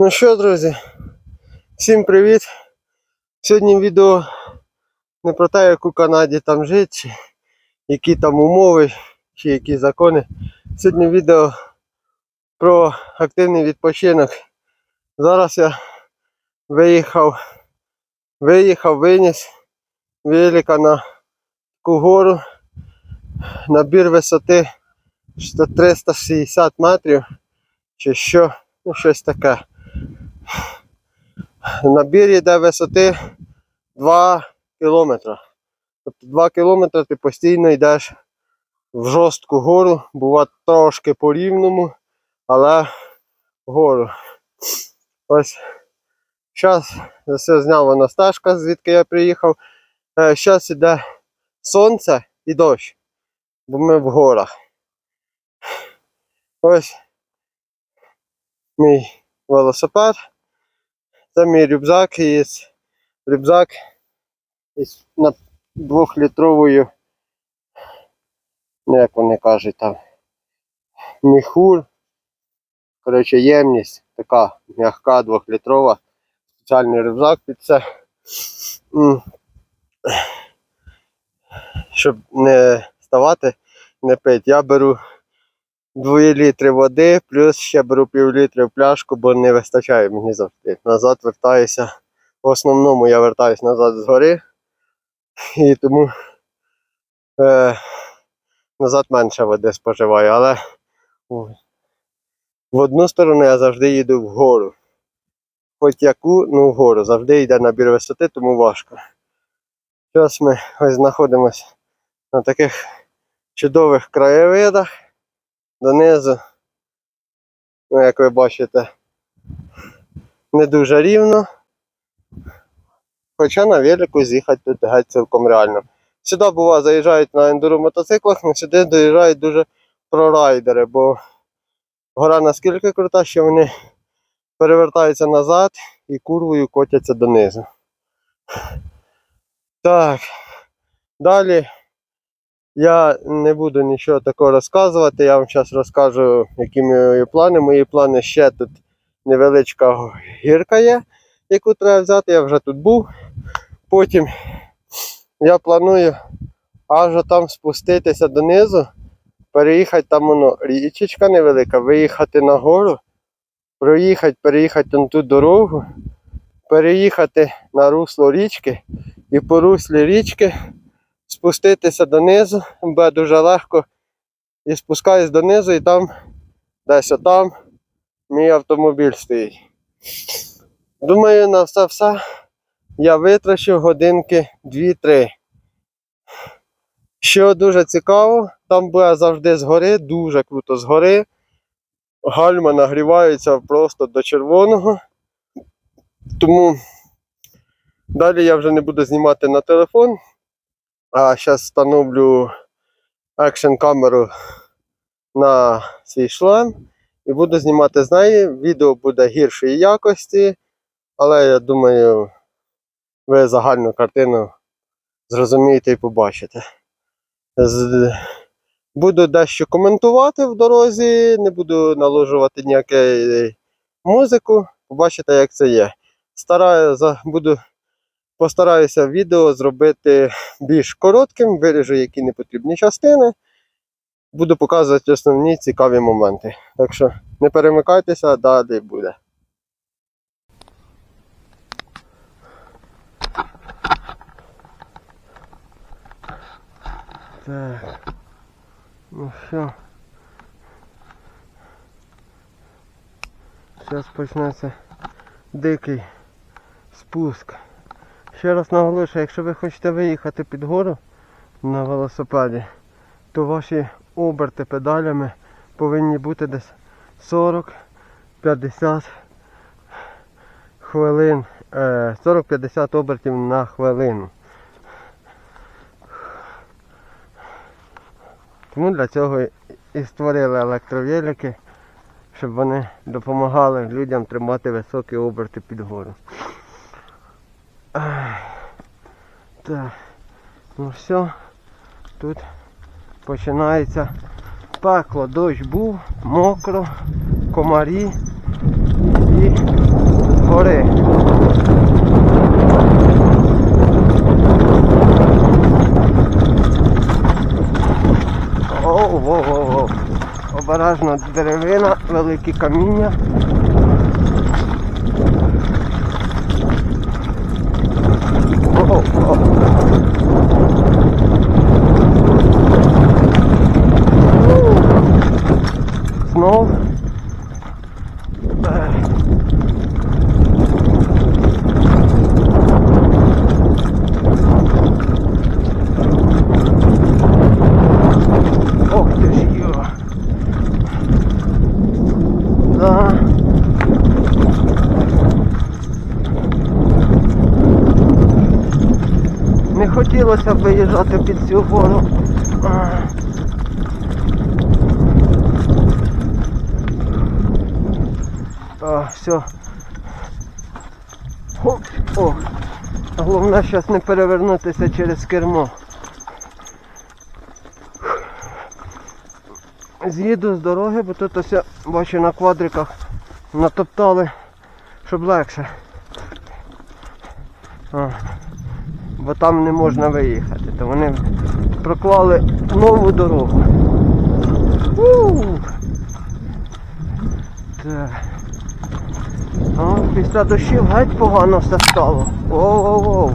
Ну що, друзі, всім привіт! Сьогодні відео не про те, як у Канаді там жити, чи які там умови, чи які закони. Сьогодні відео про активний відпочинок. Зараз я виїхав, виїхав, виніс велика на таку гору. Набір висоти 360 метрів, чи що, ну щось таке. Набір йде висоти 2 кілометри. Тобто 2 кілометри ти постійно йдеш в жорстку гору, бува трошки по рівному, але вгору. Ось зараз все зняв вона стежка, звідки я приїхав. Зараз іде сонце і дощ, бо ми в горах. Ось мій велосипед. Це мій рюкзак із рюкзак із на двохлітровою, ну як вони кажуть там, міхур. Коротше, ємність така м'яка двохлітрова. Спеціальний рюкзак під це. Щоб не ставати, не пити. Я беру 2 літри води, плюс ще беру пів літри в пляшку, бо не вистачає мені завжди. Назад вертаюся. В основному я вертаюся назад з гори. І тому е, назад менше води споживаю. Але в одну сторону я завжди їду вгору. Хоч яку, ну вгору. Завжди йде набір висоти, тому важко. Зараз ми ось знаходимося на таких чудових краєвидах донизу. Ну, як ви бачите, не дуже рівно. Хоча на велику з'їхати тут геть цілком реально. Сюди бува заїжджають на ендуро мотоциклах, але сюди доїжджають дуже прорайдери, бо гора наскільки крута, що вони перевертаються назад і курвою котяться донизу. Так. Далі я не буду нічого такого розказувати. Я вам зараз розкажу, які мої плани. Мої плани ще тут невеличка гірка є, яку треба взяти. Я вже тут був. Потім я планую аж там спуститися донизу, переїхати там воно річечка невелика, виїхати на гору, проїхати, переїхати на ту дорогу, переїхати на русло річки і по руслі річки спуститися донизу, буде дуже легко. І спускаюсь донизу і там, десь отам, мій автомобіль стоїть. Думаю, на все все я витрачу годинки 2-3. Що дуже цікаво, там буде завжди згори, дуже круто згори. Гальма нагріваються просто до червоного. Тому далі я вже не буду знімати на телефон. А зараз встановлю екшн камеру на свій шлем і буду знімати з неї. Відео буде гіршої якості, але я думаю, ви загальну картину зрозумієте і побачите. Буду дещо коментувати в дорозі, не буду наложувати ніяку музику. Побачите, як це є. Стараю, буду Постараюся відео зробити більш коротким, виріжу які не потрібні частини. Буду показувати основні цікаві моменти. Так що не перемикайтеся, далі буде. Так. Ну що. Зараз почнеться дикий спуск. Ще раз наголошую, якщо ви хочете виїхати під гору на велосипеді, то ваші оберти педалями повинні бути десь 40-50 хвилин, е, 40-50 обертів на хвилину. Тому для цього і створили електровелики, щоб вони допомагали людям тримати високі оберти під гору. Так, ну все, тут починається пекло, дощ був, мокро, комарі і гори. Оу, воу, воу, воу. Обережно деревина, великі каміння. Оу, оу. Знов. Ех. Ох ти ж йо. Да. Б виїжджати під цю гору. А, все. О. Головне зараз не перевернутися через кермо. З'їду з дороги, бо тут ось я бачу на квадриках натоптали, щоб легше. А, бо там не можна виїхати, то вони проклали нову дорогу. у Так. О, після дощів геть погано все стало. Оу-оу-оу.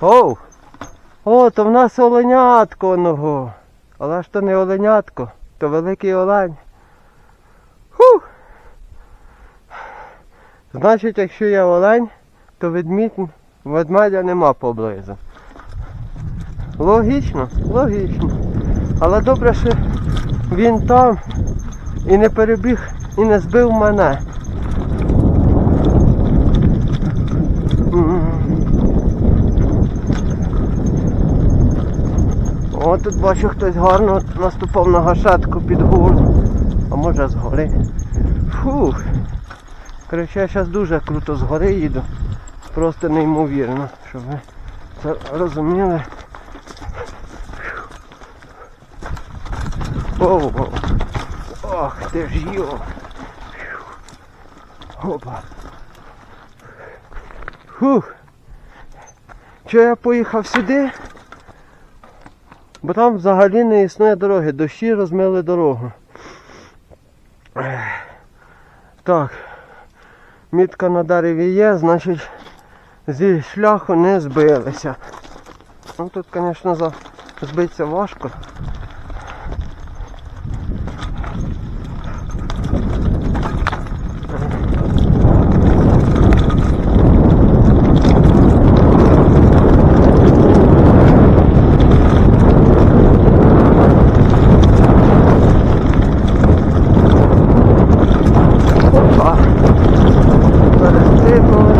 Оу! О, то в нас оленятко оного. Але ж то не оленятко, то великий олень. Значить, якщо є олень, то ведмідь, ведмедя нема поблизу. Логічно, логічно. Але добре, що він там і не перебіг і не збив мене. О, тут бачу хтось гарно наступав на гашетку під гору. А може з гори. Фух. Коротше, я зараз дуже круто з гори їду. Просто неймовірно, щоб ви це розуміли. Оу, оу. Ох, ти ж йо. Опа. Фух. Що я поїхав сюди? Бо там взагалі не існує дороги. Дощі розмили дорогу. Так. Мітка на дереві є, значить зі шляху не збилися. Ну тут, звісно, збитися важко. Опа. Перестигнули.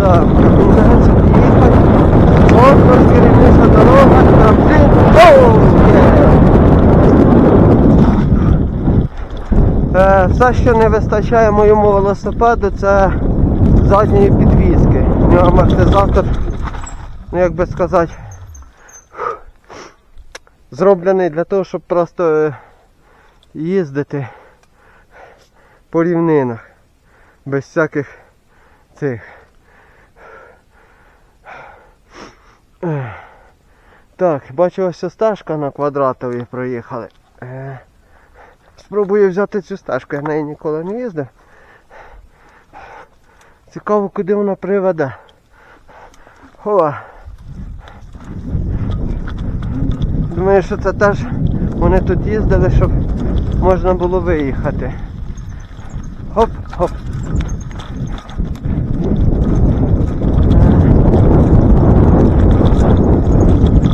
Так, кабінець їхати. От розкерівниця дорога на блін. Оу! є! Е, Все, що не вистачає моєму велосипеду, це задньої підвіски. У нього амортизатор, ну як би сказати, зроблений для того, щоб просто е, їздити по рівнинах. Без всяких цих. Так, бачу ось стежка на квадратовій проїхали. Спробую взяти цю стежку, я неї ніколи не їздив. Цікаво, куди вона приведе. О! Думаю, що це теж вони тут їздили, щоб можна було виїхати. Хоп, хоп.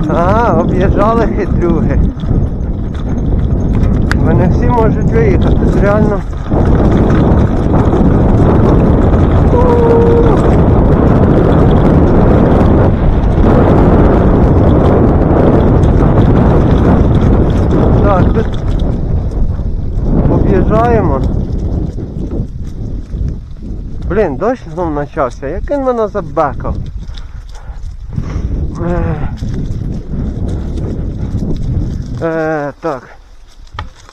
А, об'їжджали хитрюги. Вони всі можуть виїхати, це реально. Так, тут об'їжджаємо. Блін, дощ знов почався. Як він мене забекав? Е, так.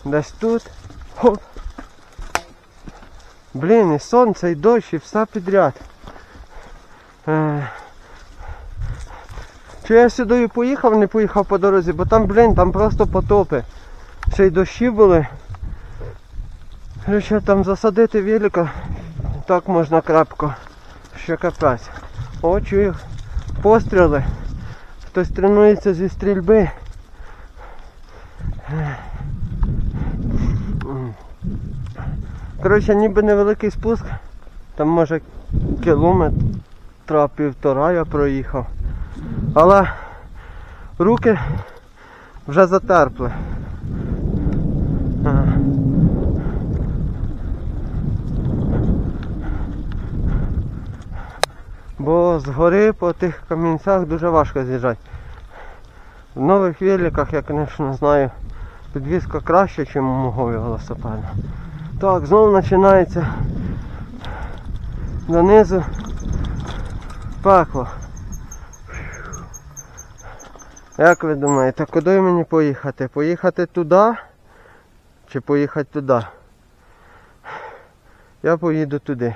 Десь тут. Хоп. Блін, і сонце, і дощ, і все підряд. Е, чи я сюди і поїхав, не поїхав по дорозі, бо там, блін, там просто потопи. Ще й дощі були. Короче, там засадити велика, так можна крапко. Ще капець. О, чую постріли. Хтось тренується зі стрільби. Коротше, ніби невеликий спуск. Там може кілометра півтора я проїхав. Але руки вже затерпли. Бо згори по тих камінцях дуже важко з'їжджати. В нових великах я, звісно, знаю, підвізка краще, ніж у мого велосипеда. Так, знову починається донизу пекло. Як ви думаєте, куди мені поїхати? Поїхати туди чи поїхати туди? Я поїду туди.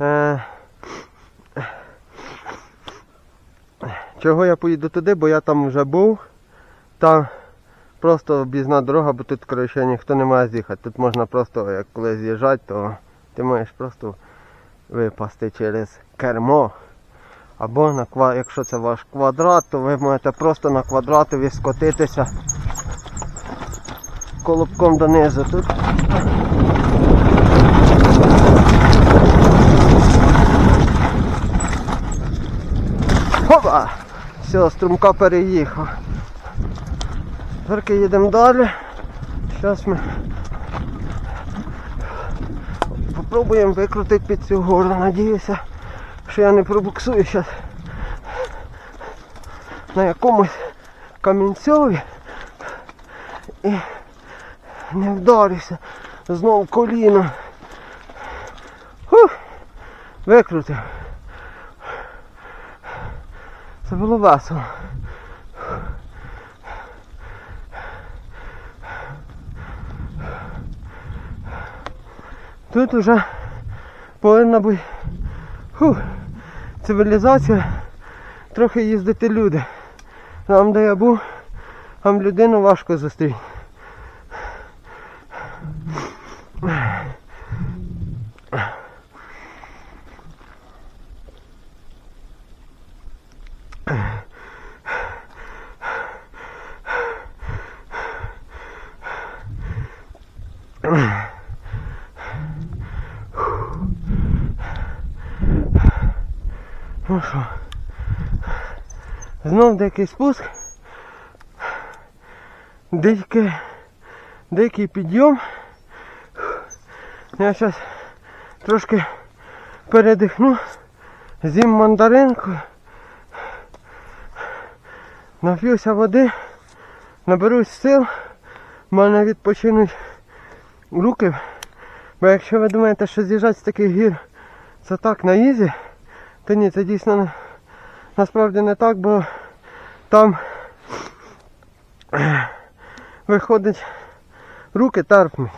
Е... Чого я поїду туди, бо я там вже був. Там просто об'їзна дорога, бо тут коротше, ніхто не має з'їхати. Тут можна просто, як коли з'їжджати, то ти маєш просто випасти через кермо. Або на якщо це ваш квадрат, то ви можете просто на квадратові скотитися колобком донизу. Тут Хопа! Все, струмка переїхав. Тепер їдемо далі. Зараз ми попробуємо викрутити під цю гору. Надіюся, що я не пробуксую зараз на якомусь камінцьові і не вдарюся знову коліно. Викрутив. Це було весело. Тут вже повинна бути фу, цивілізація, трохи їздити люди. Там, де я був, там людину важко зустріти. Ну знов деякий спуск, деякий, деякий підйом. Я зараз трошки передихну, з'їм мандаринку, нап'юся води, наберусь сил, в мене відпочинуть руки. Бо якщо ви думаєте, що з'їжджати з таких гір це так на ізі, та ні, це дійсно насправді не так, бо там виходить руки терпнуть.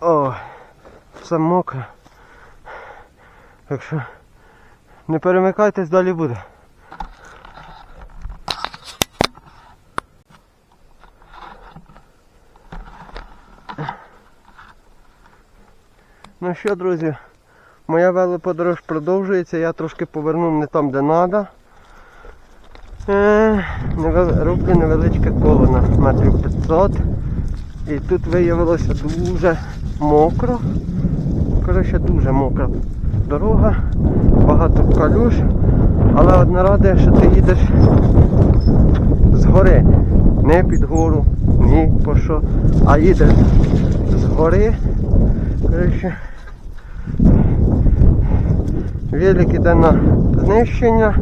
О, все мокре. Так що не перемикайтесь, далі буде. Ну що, друзі, моя велоподорож продовжується, я трошки повернув не там, де треба. Роблю невеличке коло на метрів 500. І тут виявилося дуже мокро. Коротше, дуже мокра дорога, багато калюш, але одна радує, що ти їдеш згори. Не під гору, ні по що, а їдеш згори. Коротше, велик іде на знищення,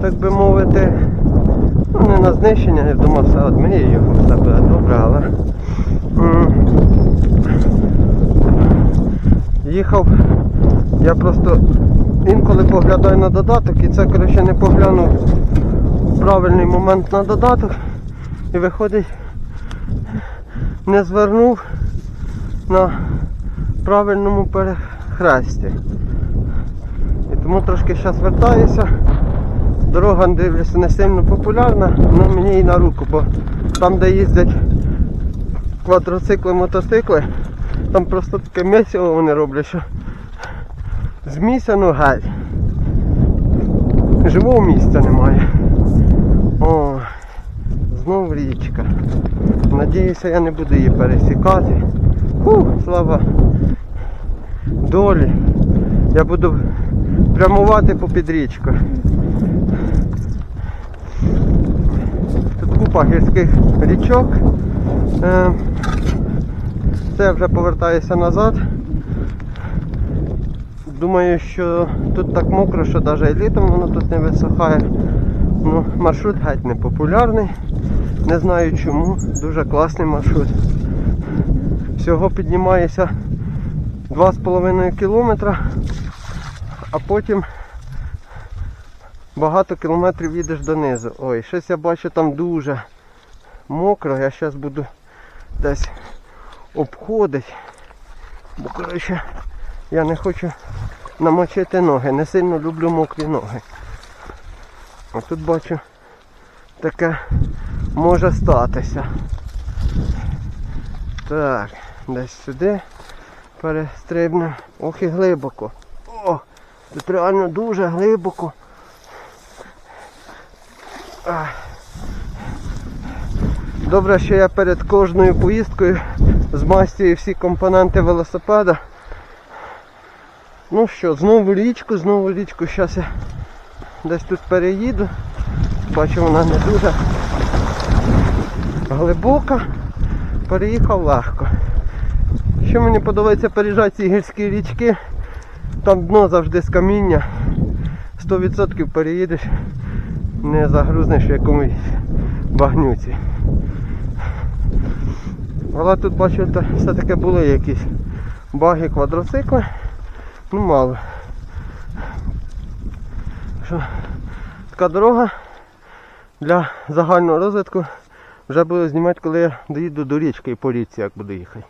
так би мовити. Ну, не на знищення, я думав, все одміє його, все буде добре, але їхав, я просто інколи поглядаю на додаток і це коротше не поглянув неправильний момент на додаток і виходить не звернув на правильному перехресті. Тому трошки зараз вертаюся. Дорога дивлюся не сильно популярна, але мені і на руку, бо там, де їздять квадроцикли, мотоцикли, там просто таке місиво вони роблять, що з місця ну геть. Живого місця немає. О, знов річка. Надіюся, я не буду її пересікати. Фу, слава долі. Я буду прямувати попід річкою. Тут купа гірських річок. Це вже повертаюся назад. Думаю, що тут так мокро, що навіть і літом воно тут не висохає. Ну, маршрут геть не популярний. Не знаю чому. Дуже класний маршрут. Всього піднімаєшся 2,5 кілометра, а потім багато кілометрів їдеш донизу. Ой, щось я бачу там дуже мокро. Я зараз буду десь обходити. Бо коротше я не хочу намочити ноги. Не сильно люблю мокрі ноги. А тут бачу таке може статися. Так, десь сюди перестрибнемо. Ох і глибоко. Тут реально дуже глибоко. Добре, що я перед кожною поїздкою змастюю всі компоненти велосипеда. Ну що, знову річку, знову річку. Зараз я десь тут переїду. Бачу, вона не дуже глибока. Переїхав легко. Що мені подобається переїжджати ці гірські річки, там дно завжди з каміння. 100% переїдеш, не загрузнеш в якомусь багнюці. Але тут бачу, все-таки були якісь баги квадроцикли. Ну мало. Що, така дорога для загального розвитку вже буду знімати, коли я доїду до річки і по річці, як буду їхати.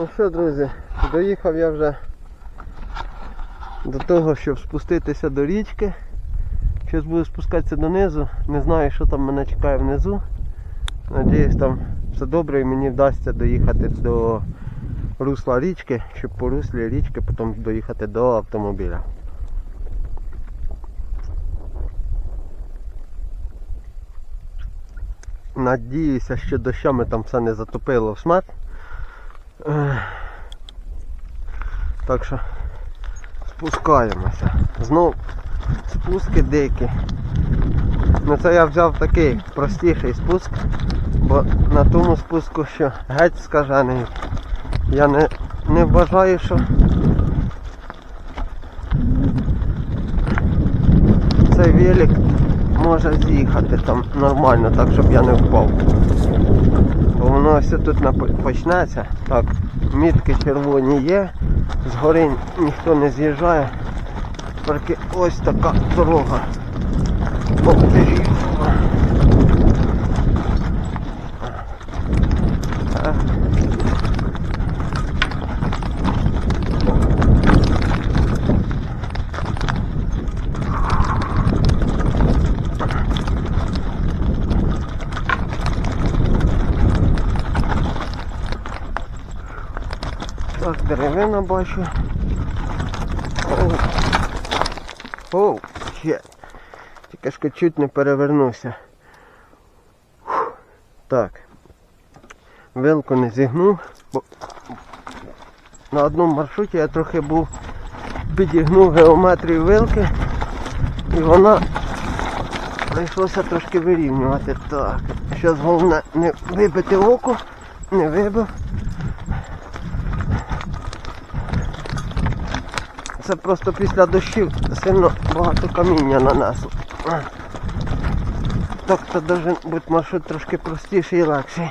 Ну що, друзі, доїхав я вже до того, щоб спуститися до річки. Зараз буду спускатися донизу. Не знаю, що там мене чекає внизу. Надіюсь, там все добре і мені вдасться доїхати до русла річки, щоб по руслі річки потім доїхати до автомобіля. Надіюся, що дощами там все не затопило в смерть. Так що спускаємося. Знов спуски дикі. Ну це я взяв такий простіший спуск, бо на тому спуску що геть скажений. Я не, не вважаю, що цей велик може з'їхати там нормально, так щоб я не впав. Воно все тут почнеться. Так, мітки червоні є, згори ніхто не з'їжджає. Тільки ось така дорога. Ох ти. Е. Так, бачу. Оу. Оу. Тільки ж чуть не перевернувся. Фух. Так. Вилку не зігнув, бо на одному маршруті я трохи був підігнув геометрію вилки і вона прийшлося трошки вирівнювати. Так. Зараз головне не вибити око, не вибив. Це просто після дощів сильно багато каміння нанесло. Тобто должен бути маршрут трошки простіший і легший.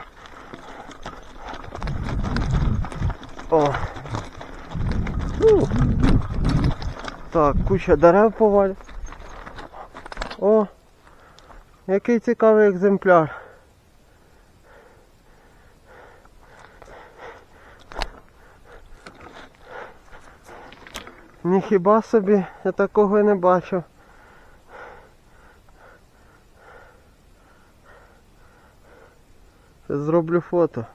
О, Ну. Так, куча дерев поваль. О, який цікавий екземпляр. Ніхіба собі, я такого і не бачив. Щас Зроблю фото.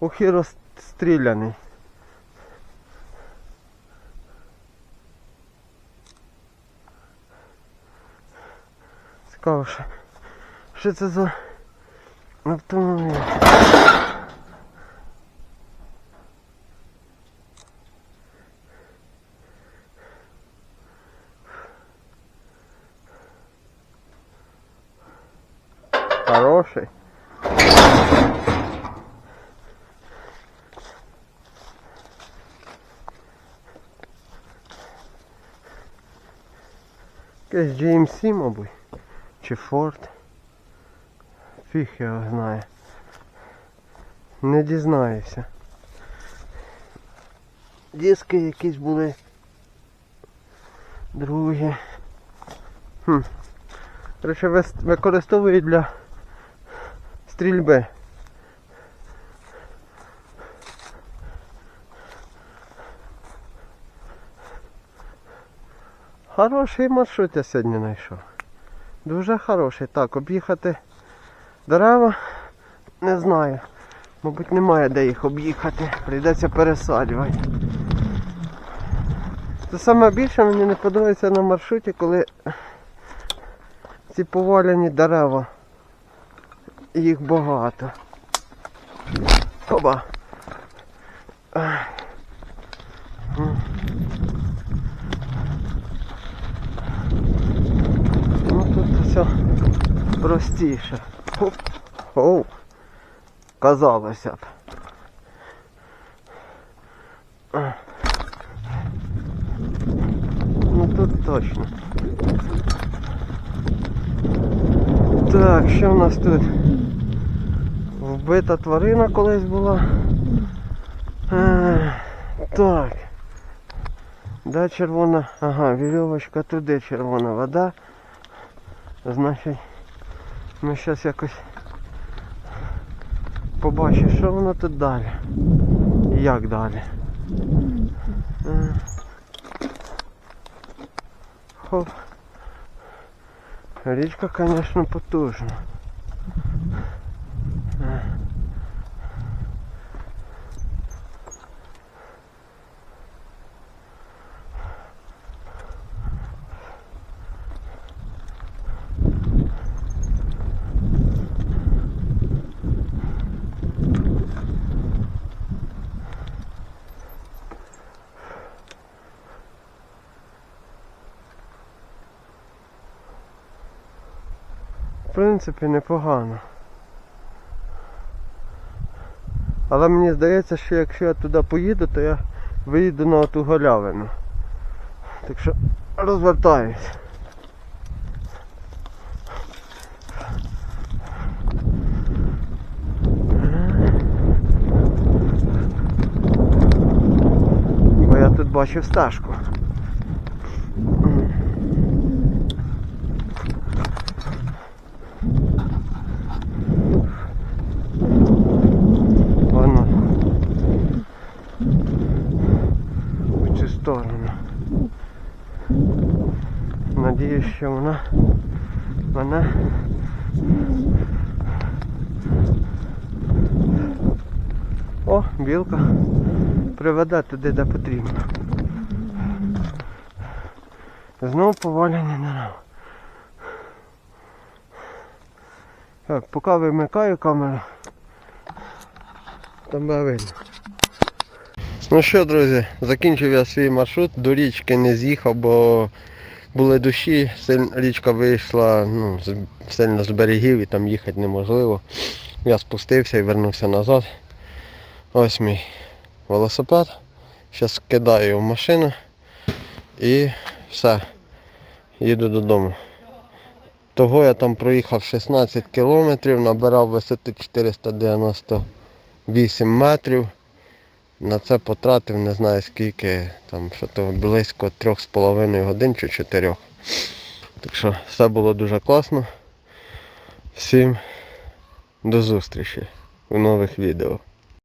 Ох розстріляний. Цікаво, що, що це за автомобіль? Хороший. Якийсь GMC, мабуть. Чи Ford. Фіг його знає. Не дізнаюся. Диски якісь були. Другі. Хм. Вис- використовують для стрільби. Хороший маршрут я сьогодні знайшов. Дуже хороший. Так, об'їхати дерева не знаю. Мабуть, немає де їх об'їхати. Прийдеться пересаджувати. Це саме більше мені не подобається на маршруті, коли ці повалені дерева. Їх багато. Оба. Ну тут все простіше. Оу. Казалося б. Ну тут точно. Так, що в нас тут? Вбита тварина колись була. Е, так. Да, червона. Ага, вірьовочка туди червона вода. Значить, ми зараз якось побачимо, що воно тут далі. І як далі. Е. Хоп. Річка, звісно, потужна. Принципі, непогано. Але мені здається, що якщо я туди поїду, то я виїду на ту галявину. Так що розвертаюсь. Бо я тут бачив стежку. Воно. В цю сторону. Надіюсь, що вона вона О, білка приведе туди, де потрібно. Знову повалені дерева. Так, поки вимикаю камеру. Там буде видно. Ну що, друзі, закінчив я свій маршрут, до річки не з'їхав, бо були дощі, річка вийшла ну, сильно з берегів і там їхати неможливо. Я спустився і вернувся назад. Ось мій велосипед. Зараз кидаю в машину і все. Їду додому. Того я там проїхав 16 кілометрів, набирав висоти 498 метрів. На це потратив не знаю скільки, там що то близько 3,5 годин чи 4. Так що все було дуже класно. Всім до зустрічі у нових відео.